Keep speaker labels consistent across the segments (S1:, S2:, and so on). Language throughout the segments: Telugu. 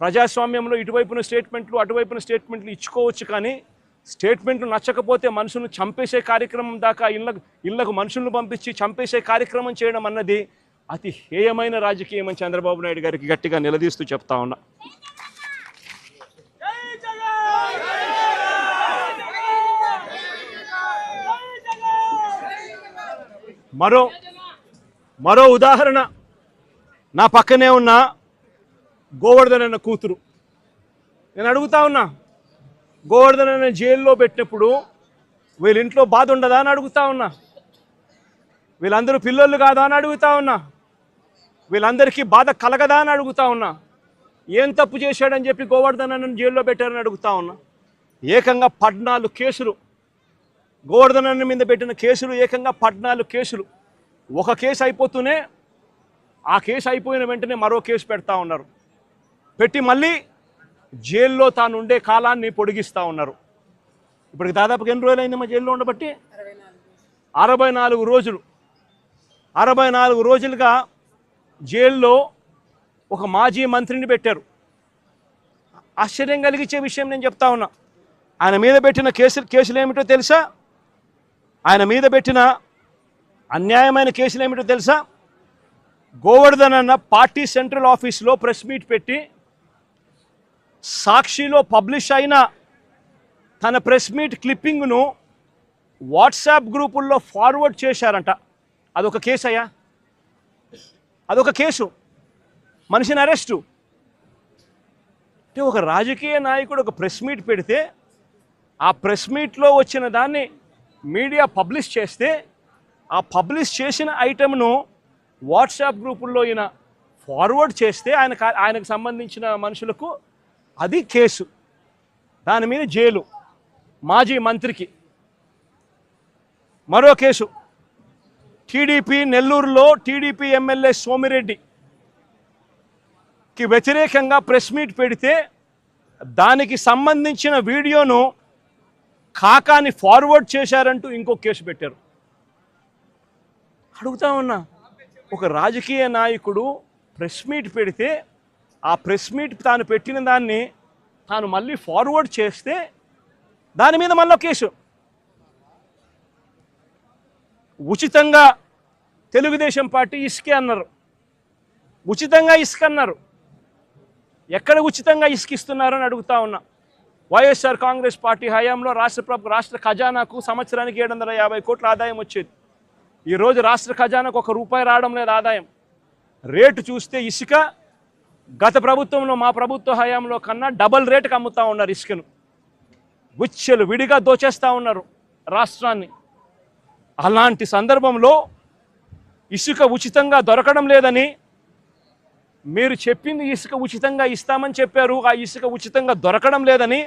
S1: ప్రజాస్వామ్యంలో ఇటువైపున స్టేట్మెంట్లు అటువైపున స్టేట్మెంట్లు ఇచ్చుకోవచ్చు కానీ స్టేట్మెంట్లు నచ్చకపోతే మనుషులను చంపేసే కార్యక్రమం దాకా ఇళ్ళకు ఇళ్ళకు మనుషులను పంపించి చంపేసే కార్యక్రమం చేయడం అన్నది అతి హేయమైన రాజకీయం అని చంద్రబాబు నాయుడు గారికి గట్టిగా నిలదీస్తూ చెప్తా ఉన్నా. మరో మరో ఉదాహరణ నా పక్కనే ఉన్న గోవర్ధన్ అన్న కూతురు. నేను అడుగుతా ఉన్నా గోవర్ధన్ అన్న జైల్లో పెట్టినప్పుడు వీళ్ళ ఇంట్లో బాధ ఉండదా అని అడుగుతా ఉన్నా. వీళ్ళందరూ పిల్లలు కాదా అని అడుగుతా ఉన్నా. వీళ్ళందరికీ బాధ కలగదా అని అడుగుతా ఉన్నా. ఏం తప్పు చేశాడని చెప్పి గోవర్ధన్ అన్నను జైల్లో పెట్టారని అడుగుతా ఉన్నా. ఏకంగా పద్నాలుగు కేసులు. గోవర్ధన్ అన్న మీద పెట్టిన కేసులు ఏకంగా పద్నాలుగు కేసులు. ఒక కేసు అయిపోతూనే ఆ కేసు అయిపోయిన వెంటనే మరో కేసు పెడతా ఉన్నారు. పెట్టి మళ్ళీ జైల్లో తాను ఉండే కాలాన్ని పొడిగిస్తూ ఉన్నారు. ఇప్పటికి దాదాపుగా ఎన్ని రోజులైంది మా జైల్లో ఉండబట్టి? అరవై నాలుగు రోజులు. అరవై నాలుగు రోజులుగా జైల్లో ఒక మాజీ మంత్రిని పెట్టారు. ఆశ్చర్యం కలిగించే విషయం నేను చెప్తా ఉన్నా. ఆయన మీద పెట్టిన కేసులు కేసులు ఏమిటో తెలుసా? ఆయన మీద పెట్టిన అన్యాయమైన కేసులు ఏమిటో తెలుసా? గోవర్ధన్ అన్న పార్టీ సెంట్రల్ ఆఫీస్లో ప్రెస్ మీట్ పెట్టి సాక్షిలో పబ్లిష్ అయిన తన ప్రెస్ మీట్ క్లిప్పింగ్ను వాట్సాప్ గ్రూపుల్లో ఫార్వర్డ్ చేశారంట. అదొక కేసు అయ్యా అదొక కేసు. మనిషిని అరెస్టు. అంటే ఒక రాజకీయ నాయకుడు ఒక ప్రెస్ మీట్ పెడితే ఆ ప్రెస్ మీట్లో వచ్చిన దాన్ని మీడియా పబ్లిష్ చేస్తే ఆ పబ్లిష్ చేసిన ఐటెంను వాట్సాప్ గ్రూపుల్లో ఈయన ఫార్వర్డ్ చేస్తే ఆయన ఆయనకు సంబంధించిన మనుషులకు అది కేసు. దాని మీద జైలు. మాజీ మంత్రికి. మరో కేసు. టీడీపీ నెల్లూరులో టీడీపీ ఎమ్మెల్యే సోమిరెడ్డికి వ్యతిరేకంగా ప్రెస్ మీట్ పెడితే దానికి సంబంధించిన వీడియోను కాకాని ఫార్వర్డ్ చేశారంటూ ఇంకో కేసు పెట్టారు. అడుగుతా ఉన్నా ఒక రాజకీయ నాయకుడు ప్రెస్ మీట్ పెడితే ఆ ప్రెస్ మీట్ తాను పెట్టిన దాన్ని తాను మళ్ళీ ఫార్వర్డ్ చేస్తే దాని మీద మళ్ళీ కేసు. ఉచితంగా తెలుగుదేశం పార్టీ ఇసుకే అన్నారు. ఉచితంగా ఇసుక అన్నారు. ఎక్కడ ఉచితంగా ఇసుకిస్తున్నారని అడుగుతా ఉన్నా. వైఎస్ఆర్ కాంగ్రెస్ పార్టీ హయాంలో రాష్ట్ర ప్రభు రాష్ట్ర ఖజానాకు సంవత్సరానికి ఏడు వందల యాభై కోట్ల ఆదాయం వచ్చేది. ఈరోజు రాష్ట్ర ఖజానాకు ఒక రూపాయి రావడం లేదు ఆదాయం. రేటు చూస్తే ఇసుక గత ప్రభుత్వంలో మా ప్రభుత్వ హయాంలో కన్నా డబల్ రేటుకి అమ్ముతా ఉన్నారు ఇసుకను గుచ్చెలు విడిగా దోచేస్తూ ఉన్నారు రాష్ట్రాన్ని. అలాంటి సందర్భంలో ఇసుక ఉచితంగా దొరకడం లేదని మీరు చెప్పింది ఇసుక ఉచితంగా ఇస్తామని చెప్పారు. ఆ ఇసుక ఉచితంగా దొరకడం లేదని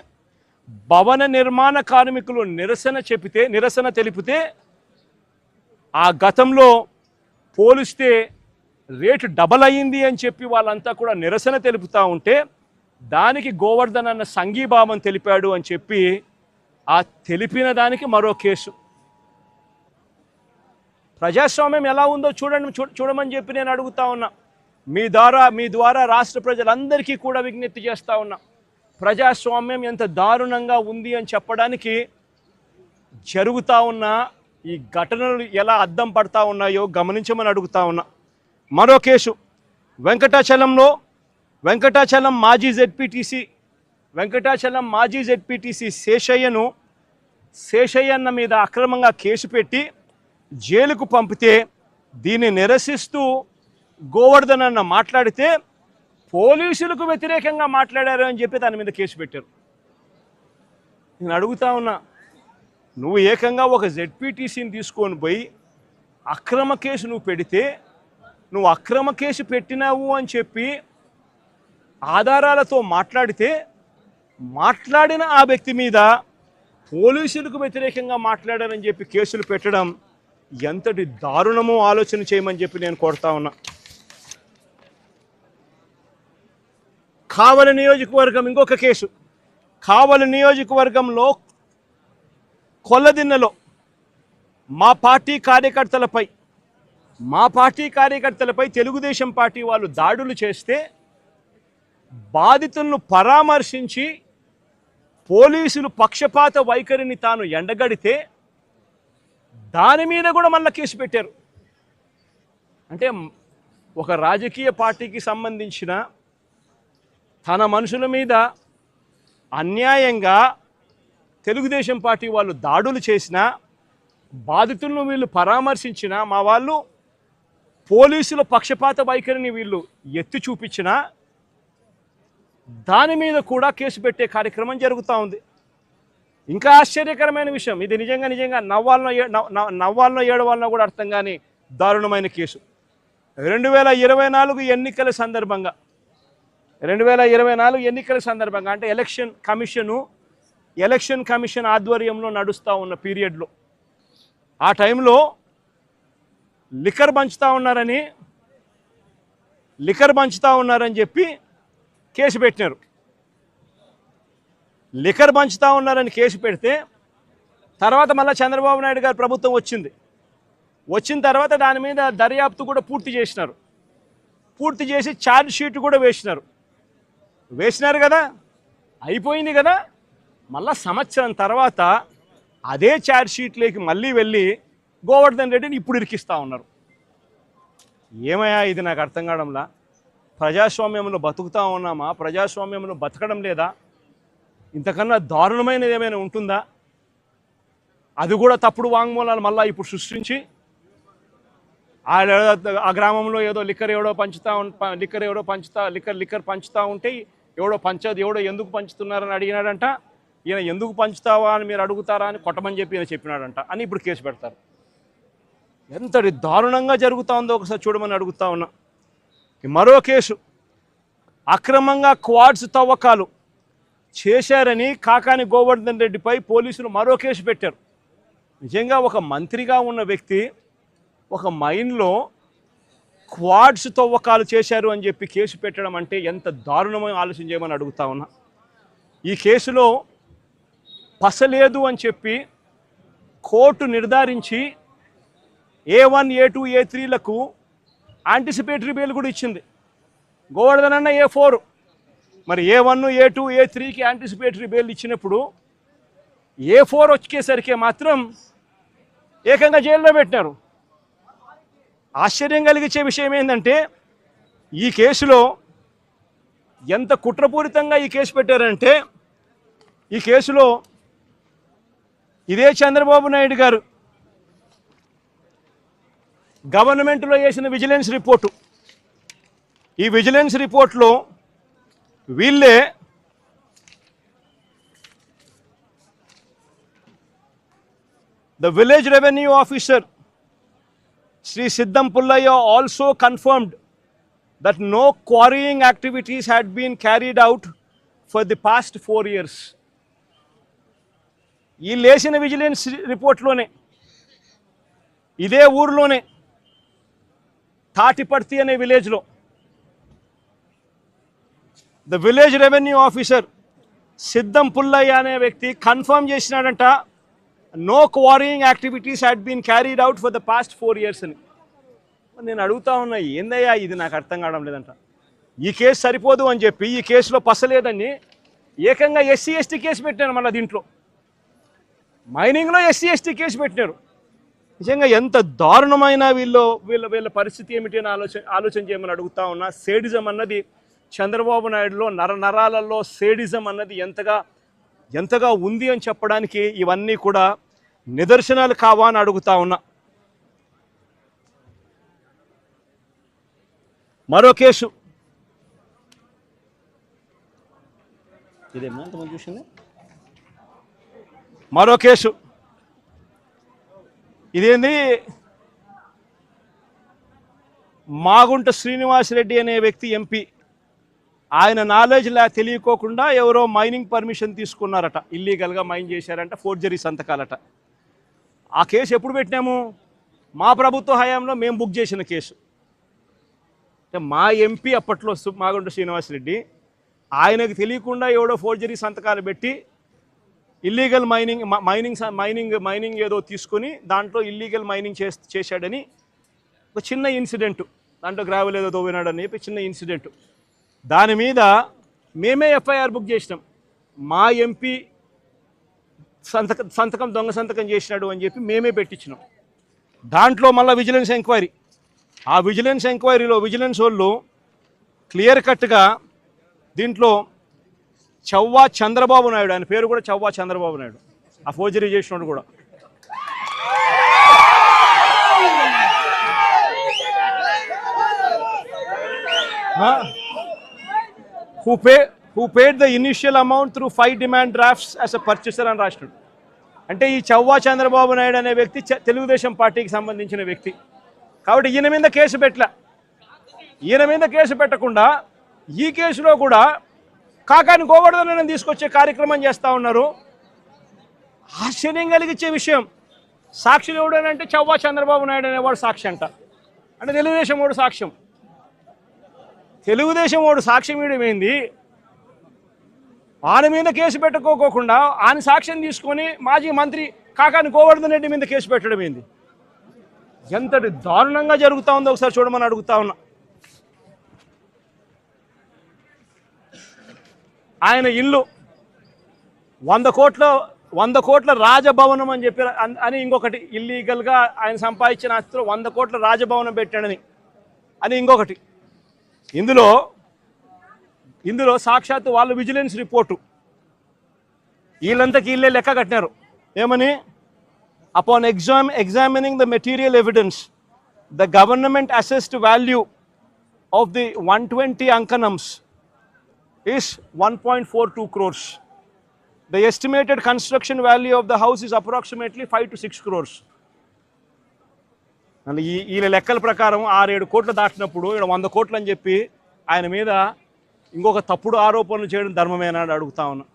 S1: భవన నిర్మాణ కార్మికులు నిరసన చెబితే నిరసన తెలిపితే ఆ గతంలో పోలిస్తే రేటు డబల్ అయ్యింది అని చెప్పి వాళ్ళంతా కూడా నిరసన తెలుపుతూ ఉంటే దానికి గోవర్ధన్ అన్న సంఘీభావం తెలిపాడు అని చెప్పి ఆ తెలిపిన దానికి మరో కేసు. ప్రజాస్వామ్యం ఎలా ఉందో చూడండి చూ- చూడమని చెప్పి నేను అడుగుతా ఉన్నా. మీ ద్వారా మీ ద్వారా రాష్ట్ర ప్రజలందరికీ కూడా విజ్ఞప్తి చేస్తూ ఉన్నా. ప్రజాస్వామ్యం ఎంత దారుణంగా ఉంది అని చెప్పడానికి జరుగుతూ ఉన్న ఈ ఘటనలు ఎలా అద్దం పడతా ఉన్నాయో గమనించమని అడుగుతా ఉన్నా. మరో కేసు. వెంకటాచలంలో వెంకటాచలం మాజీ జెడ్పీటీసీ వెంకటాచలం మాజీ జెడ్పీటీసీ శేషయ్యను శేషయ్యన్న మీద అక్రమంగా కేసు పెట్టి జైలుకు పంపితే దీన్ని నిరసిస్తూ గోవర్ధన్ అన్న మాట్లాడితే పోలీసులకు వ్యతిరేకంగా మాట్లాడారు అని చెప్పి దాని మీద కేసు పెట్టారు. నేను అడుగుతా ఉన్నా నువ్వు ఏకంగా ఒక జెడ్పీటీసీని తీసుకొని పోయి అక్రమ కేసు నువ్వు పెడితే నువ్వు అక్రమ కేసు పెట్టినావు అని చెప్పి ఆధారాలతో మాట్లాడితే మాట్లాడిన ఆ వ్యక్తి మీద పోలీసులకు వ్యతిరేకంగా మాట్లాడారని చెప్పి కేసులు పెట్టడం ఎంతటి దారుణమో ఆలోచన చేయమని చెప్పి నేను కోరుతా ఉన్నా. కావలి నియోజకవర్గం ఇంకొక కేసు. కావలి నియోజకవర్గంలో కొల్లదిన్నెలో మా పార్టీ కార్యకర్తలపై మా పార్టీ కార్యకర్తలపై తెలుగుదేశం పార్టీ వాళ్ళు దాడులు చేస్తే బాధితులను పరామర్శించి పోలీసులు పక్షపాత వైఖరిని తాను ఎండగడితే దాని మీద కూడా మళ్ళీ కేసు పెట్టారు. అంటే ఒక రాజకీయ పార్టీకి సంబంధించిన తన మనుషుల మీద అన్యాయంగా తెలుగుదేశం పార్టీ వాళ్ళు దాడులు చేసినా బాధితులను వీళ్ళు పరామర్శించినా మా వాళ్ళు పోలీసుల పక్షపాత వైఖరిని వీళ్ళు ఎత్తి చూపించినా దాని మీద కూడా కేసు పెట్టే కార్యక్రమం జరుగుతూ ఉంది. ఇంకా ఆశ్చర్యకరమైన విషయం ఇది నిజంగా నిజంగా నవ్వాలనో నవ్వాలనో ఏడవాలనో కూడా అర్థం కాని దారుణమైన కేసు. రెండు వేల ఇరవై నాలుగు ఎన్నికల సందర్భంగా రెండు వేల ఇరవై నాలుగు ఎన్నికల సందర్భంగా అంటే ఎలక్షన్ కమిషను ఎలక్షన్ కమిషన్ ఆధ్వర్యంలో నడుస్తూ ఉన్న పీరియడ్లో ఆ టైంలో లిక్కర్ పంచుతూ ఉన్నారని లిక్కర్ పంచుతూ ఉన్నారని చెప్పి కేసు పెట్టినారు. లిక్కర్ పంచుతూ ఉన్నారని కేసు పెడితే తర్వాత మళ్ళీ చంద్రబాబు నాయుడు గారు ప్రభుత్వం వచ్చింది. వచ్చిన తర్వాత దాని మీద దర్యాప్తు కూడా పూర్తి చేసినారు. పూర్తి చేసి ఛార్జ్ షీట్ కూడా వేసినారు. వేసినారు కదా? అయిపోయింది కదా? మళ్ళా సంవత్సరం తర్వాత అదే ఛార్జ్ షీట్లోకి మళ్ళీ వెళ్ళి గోవర్ధన్ రెడ్డిని ఇప్పుడు ఇరికిస్తూ ఉన్నారు. ఏమయ్యా ఇది నాకు అర్థం కావడంలా? ప్రజాస్వామ్యంలో బతుకుతా ఉన్నామా? ప్రజాస్వామ్యంలో బతకడం లేదా? ఇంతకన్నా దారుణమైనది ఏమైనా ఉంటుందా? అది కూడా తప్పుడు వాంగ్మూలాలు మళ్ళీ ఇప్పుడు సృష్టించి ఆ ఆ గ్రామంలో ఏదో లిక్కర్ ఎవడో పంచుతా లిక్కర్ ఎవడో పంచుతా లిక్కర్ లిక్కర్ పంచుతా ఉంటే ఎవడో పంచదు ఎవడో ఎందుకు పంచుతున్నారని అడిగినాడంట. ఈయన ఎందుకు పంచుతావా అని మీరు అడుగుతారా అని కొట్టమని చెప్పి ఈయన చెప్పినాడంట అని ఇప్పుడు కేసు పెడతారు. ఎంతటి దారుణంగా జరుగుతా ఉందో ఒకసారి చూడమని అడుగుతా ఉన్నా. మరో కేసు అక్రమంగా క్వాడ్స్ తవ్వకాలు చేశారని కాకాని గోవర్ధన్ రెడ్డిపై పోలీసులు మరో కేసు పెట్టారు. నిజంగా ఒక మంత్రిగా ఉన్న వ్యక్తి ఒక మైన్లో క్వాడ్స్ తవ్వకాలు చేశారు అని చెప్పి కేసు పెట్టడం అంటే ఎంత దారుణమైన ఆలోచన చేయమని అడుగుతా ఉన్నా. ఈ కేసులో పసలేదు అని చెప్పి కోర్టు నిర్ధారించి A one A two A త్రీలకు anticipatory bail కూడా ఇచ్చింది. గోవర్ధన్ అన్న ఏ ఫోర్ మరి A one A two A త్రీకి యాంటిసిపేటరీ బెయిల్ ఇచ్చినప్పుడు ఏ ఫోర్ వచ్చేసరికి మాత్రం ఏకంగా జైల్లో పెట్టినారు. ఆశ్చర్యం కలిగించే విషయం ఏంటంటే ఈ కేసులో ఎంత కుట్రపూరితంగా ఈ కేసు పెట్టారంటే ఈ కేసులో ఇదే చంద్రబాబు నాయుడు గారు గవర్నమెంట్లో వేసిన విజిలెన్స్ రిపోర్టు ఈ విజిలెన్స్ రిపోర్ట్లో వీళ్ళే the village revenue officer Shri Siddham Pullaiah also confirmed that no quarrying activities had been carried out for the past four years. ఈ లేచిన విజిలెన్స్ రిపోర్ట్లోనే ఇదే ఊరిలోనే తాటిపర్తి అనే విలేజ్లో. The village revenue officer Siddham Pullaiah అనే వ్యక్తి confirm చేసినాడంట no quarrying activities had been carried out for the past four years అని. నేను అడుగుతా ఉన్నా ఏందయ్యా ఇది? నాకు అర్థం కావడం లేదంట. ఈ కేసు సరిపోదు అని చెప్పి ఈ కేసులో పసలేదని ఏకంగా ఎస్సీ ఎస్టీ కేసు పెట్టాను మళ్ళీ దీంట్లో. మైనింగ్లో ఎస్సీ ఎస్టీ కేసు పెట్టినారు. నిజంగా ఎంత దారుణమైన వీళ్ళు వీళ్ళ వీళ్ళ పరిస్థితి ఏమిటి అని ఆలోచన ఆలోచన చేయమని అడుగుతా ఉన్నా సేడిజం అన్నది చంద్రబాబు నాయుడులో నర నరాలలో సేడిజం అన్నది ఎంతగా ఎంతగా ఉంది అని చెప్పడానికి ఇవన్నీ కూడా నిదర్శనాలు కావా అని అడుగుతా ఉన్నా. మరో కేసు. చూసింది? మరో కేసు. ఇదేంది? మాగుంట శ్రీనివాసరెడ్డి అనే వ్యక్తి ఎంపీ. ఆయన నాలెడ్జ్ లే తెలియకోకుండా ఎవరో మైనింగ్ పర్మిషన్ తీసుకున్నారట. ఇల్లీగల్గా మైన్ చేశారంట ఫోర్జరీ సంతకాలట. ఆ కేసు ఎప్పుడు పెట్టినాము? మా ప్రభుత్వ హయాంలో మేము బుక్ చేసిన కేసు. అంటే మా ఎంపీ అప్పట్లో మాగుంట శ్రీనివాసరెడ్డి ఆయనకు తెలియకుండా ఎవడో ఫోర్జరీ సంతకాలు పెట్టి illegal mining mining mining mining ఏదో తీసుకొని దాంట్లో ఇల్లీగల్ మైనింగ్ చేస్ చేశాడని ఒక చిన్న ఇన్సిడెంట్ దాంట్లో గ్రావెల్ ఏదో తోవినాడని చెప్పి చిన్న ఇన్సిడెంట్ దాని మీద మేమే ఎఫ్ఐఆర్ బుక్ చేసినాం. మా ఎంపీ సంతకం సంతకం దొంగ సంతకం చేసినాడు అని చెప్పి మేమే పెట్టించినాం. దాంట్లో మళ్ళీ విజిలెన్స్ ఎంక్వైరీ ఆ విజిలెన్స్ ఎంక్వైరీలో విజిలెన్స్ వాళ్ళు క్లియర్ కట్గా దీంట్లో చవ్వా చంద్రబాబు నాయుడు ఆయన పేరు కూడా చవ్వా చంద్రబాబు నాయుడు. ఆ ఫోర్జరీ చేసినాడు కూడా. Who pay who paid the initial amount through five demand drafts as a purchaser అని రాసినాడు. అంటే ఈ చవ్వా చంద్రబాబు నాయుడు అనే వ్యక్తి తెలుగుదేశం పార్టీకి సంబంధించిన వ్యక్తి. కాబట్టి ఈయన మీద కేసు పెట్టలే. ఈయన మీద కేసు పెట్టకుండా ఈ కేసులో కూడా కాకాని గోవర్ధనని తీసుకొచ్చే కార్యక్రమం చేస్తూ ఉన్నారు. ఆశ్చర్యం కలిగించే విషయం సాక్షులు ఎవడనంటే చవ్వా చంద్రబాబు నాయుడు అనేవాడు సాక్షి అంట. అంటే తెలుగుదేశం వాడు సాక్ష్యం. తెలుగుదేశం వాడు సాక్ష్యం ఇవ్వడం ఏంది? ఆయన మీద కేసు పెట్టుకోకుండా ఆయన సాక్ష్యం తీసుకొని మాజీ మంత్రి కాకాని గోవర్ధన్ రెడ్డి మీద కేసు పెట్టడం ఏంది? ఎంతటి దారుణంగా జరుగుతూ ఉందో ఒకసారి చూడమని అడుగుతా ఉన్నా. ఆయన ఇల్లు. వంద కోట్ల వంద కోట్ల రాజభవనం అని చెప్పి అని ఇంకొకటి ఇల్లీగల్గా ఆయన సంపాదించిన ఆస్తిలో వంద కోట్ల రాజభవనం పెట్టాడని. అని ఇంకొకటి. ఇందులో ఇందులో సాక్షాత్తు వాళ్ళు విజిలెన్స్ రిపోర్టు. వీళ్ళంతకి వీళ్ళే లెక్క కట్టినారు. ఏమని? Upon exam examining the material evidence the government assessed value of the one twenty అంకనమ్స్ is 1.42 crores. The estimated construction value of the house is approximately 5 to 6 crores. అంటే వీళ్ళ లెక్కల ప్రకారం ఆరేడు కోట్లు దాటినప్పుడు ఇక్కడ వంద కోట్లు అని చెప్పి ఆయన మీద ఇంకొక తప్పుడు ఆరోపణలు చేయడం ధర్మమేనా అని అడుగుతా ఉన్నా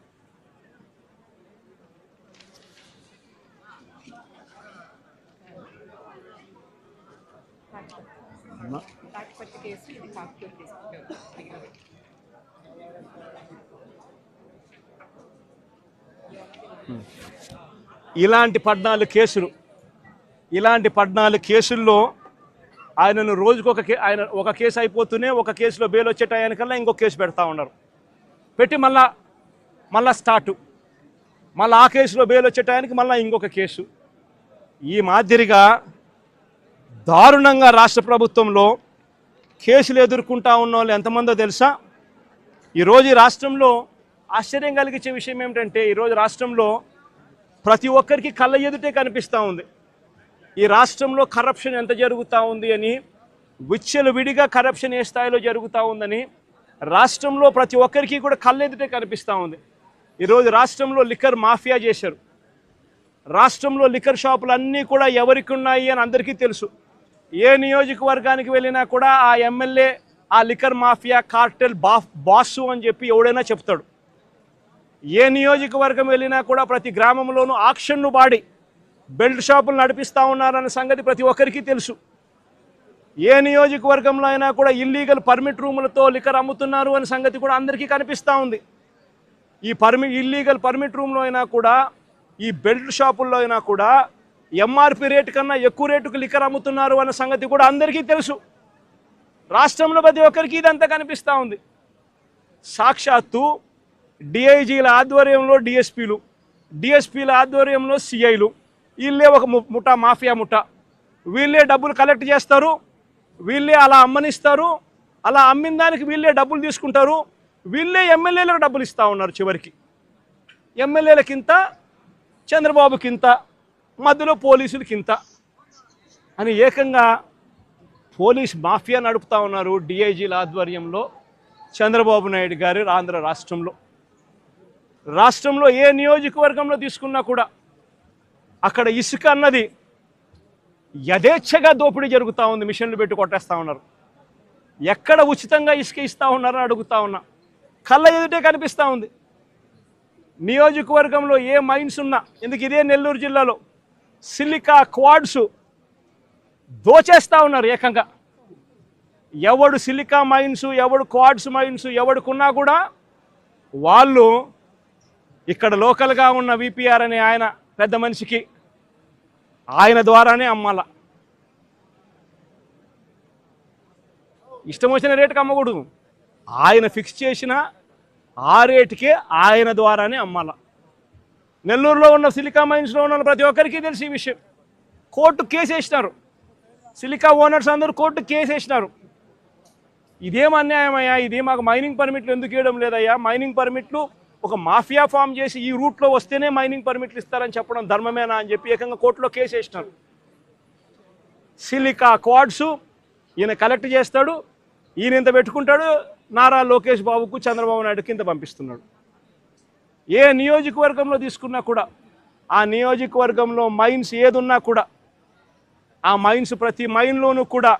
S1: ఇలాంటి పద్నాలుగు కేసులు. ఇలాంటి పద్నాలుగు కేసుల్లో ఆయనను రోజుకొక కే ఆయన ఒక కేసు అయిపోతూనే ఒక కేసులో బెయిల్ వచ్చే టయానికల్లా ఇంకొక కేసు పెడతా ఉన్నారు. పెట్టి మళ్ళా మళ్ళా స్టార్టు. మళ్ళీ ఆ కేసులో బెయిల్ వచ్చే టయానికి మళ్ళీ ఇంకొక కేసు. ఈ మాదిరిగా దారుణంగా రాష్ట్ర ప్రభుత్వంలో కేసులు ఎదుర్కొంటా ఉన్న వాళ్ళు ఎంతమందో తెలుసా? ఈరోజు ఈ రాష్ట్రంలో ఆశ్చర్యం కలిగించే విషయం ఏమిటంటే ఈరోజు రాష్ట్రంలో ప్రతి ఒక్కరికి కళ్ళ ఎదుటే కనిపిస్తూ ఉంది. ఈ రాష్ట్రంలో కరప్షన్ ఎంత జరుగుతూ ఉంది అని విచ్చలు విడిగా కరప్షన్ ఏ స్థాయిలో జరుగుతూ ఉందని రాష్ట్రంలో ప్రతి ఒక్కరికి కూడా కళ్ళ ఎదుటే కనిపిస్తూ ఉంది. ఈరోజు రాష్ట్రంలో లిక్కర్ మాఫియా చేశారు. రాష్ట్రంలో లిక్కర్ షాపులు అన్నీ కూడా ఎవరికి ఉన్నాయి అని అందరికీ తెలుసు. ఏ నియోజకవర్గానికి వెళ్ళినా కూడా ఆ ఎమ్మెల్యే ఆ లిక్కర్ మాఫియా కార్టెల్ బా బాసు అని చెప్పి ఎవడైనా చెప్తాడు. ఏ నియోజకవర్గం వెళ్ళినా కూడా ప్రతి గ్రామంలోనూ ఆక్షన్ను బాడి బెల్ట్ షాపులు నడిపిస్తూ ఉన్నారన్న సంగతి ప్రతి ఒక్కరికి తెలుసు. ఏ నియోజకవర్గంలో అయినా కూడా ఇల్లీగల్ పర్మిట్ రూములతో లిక్కర్ అమ్ముతున్నారు అనే సంగతి కూడా అందరికీ కనిపిస్తూ ఉంది. ఈ పర్మి ఇల్లీగల్ పర్మిట్ రూమ్లో అయినా కూడా ఈ బెల్ట్ షాపుల్లో అయినా కూడా ఎంఆర్పి రేటు కన్నా ఎక్కువ రేటుకు లిక్కర్ అమ్ముతున్నారు అన్న సంగతి కూడా అందరికీ తెలుసు. రాష్ట్రంలో ప్రతి ఒక్కరికి ఇదంతా కనిపిస్తూ ఉంది. సాక్షాత్తు డిఐజీల ఆధ్వర్యంలో డిఎస్పీలు డిఎస్పీల ఆధ్వర్యంలో సిఐలు. వీళ్ళే ఒక ముఠా మాఫియా ముఠా. వీళ్ళే డబ్బులు కలెక్ట్ చేస్తారు వీళ్ళే అలా అమ్మనిస్తారు అలా అమ్మిన దానికి వీళ్ళే డబ్బులు తీసుకుంటారు వీళ్ళే ఎమ్మెల్యేలకు డబ్బులు ఇస్తూ ఉన్నారు చివరికి. ఎమ్మెల్యేలకింత చంద్రబాబుకింత మధ్యలో పోలీసులకింత అని ఏకంగా పోలీస్ మాఫియా నడుపుతా ఉన్నారు డిఐజీల ఆధ్వర్యంలో చంద్రబాబు నాయుడు గారు ఆంధ్ర రాష్ట్రంలో. రాష్ట్రంలో ఏ నియోజకవర్గంలో తీసుకున్నా కూడా అక్కడ ఇసుక అన్నది యథేచ్ఛగా దోపిడీ జరుగుతూ ఉంది మిషన్లు పెట్టి కొట్టేస్తూ ఉన్నారు. ఎక్కడ ఉచితంగా ఇసుక ఇస్తూ ఉన్నారని అడుగుతా ఉన్నా. కళ్ళ ఎదుటే కనిపిస్తూ ఉంది. నియోజకవర్గంలో ఏ మైన్స్ ఉన్నా ఎందుకు ఇదే నెల్లూరు జిల్లాలో సిలికా క్వాడ్స్ దోచేస్తూ ఉన్నారు ఏకంగా. ఎవడు సిలికా మైన్స్ ఎవడు క్వాడ్స్ మైన్స్ ఎవడుకున్నా కూడా వాళ్ళు ఇక్కడ లోకల్గా ఉన్న విపిఆర్ అనే ఆయన పెద్ద మనిషికి ఆయన ద్వారానే అమ్మాల. ఇష్టం వచ్చిన రేటుకి అమ్మకూడదు. ఆయన ఫిక్స్ చేసిన ఆ రేటుకే ఆయన ద్వారానే అమ్మాల. నెల్లూరులో ఉన్న సిలికా మైన్స్లో ఉన్న ప్రతి ఒక్కరికి తెలిసి ఈ విషయం. కోర్టు కేసు వేసినారు. సిలికా ఓనర్స్ అందరూ కోర్టు కేసు వేసినారు. ఇదేం అన్యాయమయ్యా? ఇది మాకు మైనింగ్ పర్మిట్లు ఎందుకు ఇవ్వడం లేదయ్యా? మైనింగ్ పర్మిట్లు ఒక మాఫియా ఫామ్ చేసి ఈ రూట్లో వస్తేనే మైనింగ్ పర్మిట్లు ఇస్తారని చెప్పడం ధర్మమేనా అని చెప్పి ఏకంగా కోర్టులో కేసు వేసినారు. సిలికా క్వాడ్స్ ఈయన కలెక్ట్ చేస్తాడు ఈయన ఇంత పెట్టుకుంటాడు నారా లోకేష్ బాబుకు చంద్రబాబు నాయుడుకి ఇంత పంపిస్తున్నాడు. ఏ నియోజకవర్గంలో తీసుకున్నా కూడా ఆ నియోజకవర్గంలో మైన్స్ ఏదున్నా కూడా ఆ మైన్స్ ప్రతి మైన్లోనూ కూడా